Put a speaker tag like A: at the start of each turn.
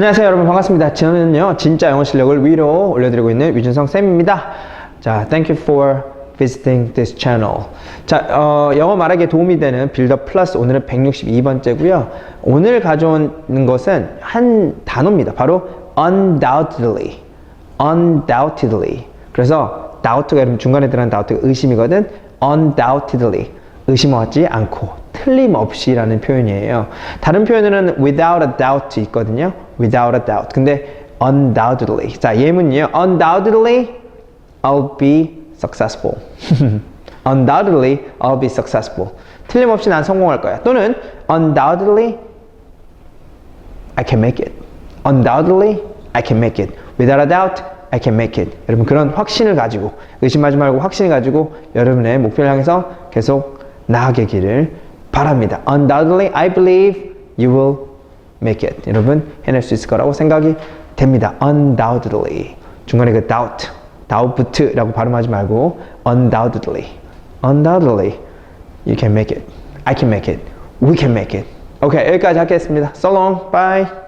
A: 안녕하세요 여러분. 반갑습니다. 저는요 진짜 영어 실력을 위로 올려드리고 있는 위준성 쌤입니다. 자 thank you for visiting this channel. 자 어, 영어 말하기에 도움이 되는 빌더 플러스 오늘은 162번째고요. 오늘 가져온 것은 한 단어입니다. 바로 undoubtedly. undoubtedly. 그래서 doubt가 여러분 중간에 들어간 doubt가 의심이거든. undoubtedly. 의심하지 않고 틀림없이 라는 표현이에요. 다른 표현으로는 without a doubt 있거든요. Without a doubt. 근데 undoubtedly. 자, 예문이에요. undoubtedly I'll be successful. undoubtedly I'll be successful. 틀림없이 난 성공할 거야. 또는 undoubtedly I can make it. Undoubtedly I can make it. Without a doubt I can make it. 여러분 그런 확신을 가지고 의심하지 말고 확신을 가지고 여러분의 목표를 향해서 계속 나아가기를 바랍니다. Undoubtedly, I believe you will make it. 여러분 해낼 수 있을 거라고 생각이 됩니다. Undoubtedly. 중간에 그 doubt, doubt라고 발음하지 말고 undoubtedly, undoubtedly you can make it. I can make it. We can make it. 오케이 여기까지 하겠습니다. So long, bye.